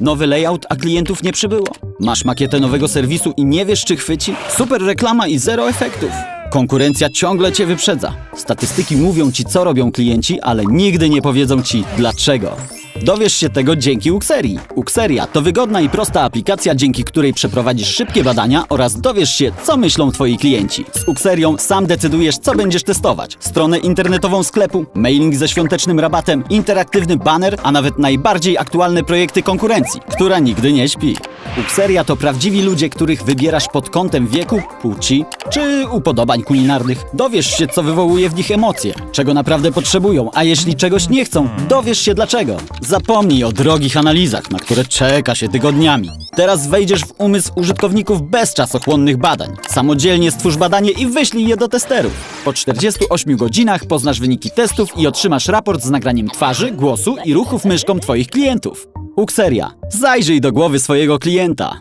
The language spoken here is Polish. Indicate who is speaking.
Speaker 1: Nowy layout, a klientów nie przybyło. Masz makietę nowego serwisu i nie wiesz, czy chwyci? Super reklama i zero efektów. Konkurencja ciągle cię wyprzedza. Statystyki mówią ci, co robią klienci, ale nigdy nie powiedzą ci, dlaczego. Dowiesz się tego dzięki Uxerii. Uxeria to wygodna i prosta aplikacja, dzięki której przeprowadzisz szybkie badania oraz dowiesz się, co myślą twoi klienci. Z Uxerią sam decydujesz, co będziesz testować. Stronę internetową sklepu, mailing ze świątecznym rabatem, interaktywny banner, a nawet najbardziej aktualne projekty konkurencji, która nigdy nie śpi. Uxeria to prawdziwi ludzie, których wybierasz pod kątem wieku, płci czy upodobań kulinarnych. Dowiesz się, co wywołuje w nich emocje, czego naprawdę potrzebują, a jeśli czegoś nie chcą, dowiesz się dlaczego. Zapomnij o drogich analizach, na które czeka się tygodniami. Teraz wejdziesz w umysł użytkowników bez czasochłonnych badań. Samodzielnie stwórz badanie i wyślij je do testerów. Po 48 godzinach poznasz wyniki testów i otrzymasz raport z nagraniem twarzy, głosu i ruchów myszką Twoich klientów. Uxeria. Zajrzyj do głowy swojego klienta.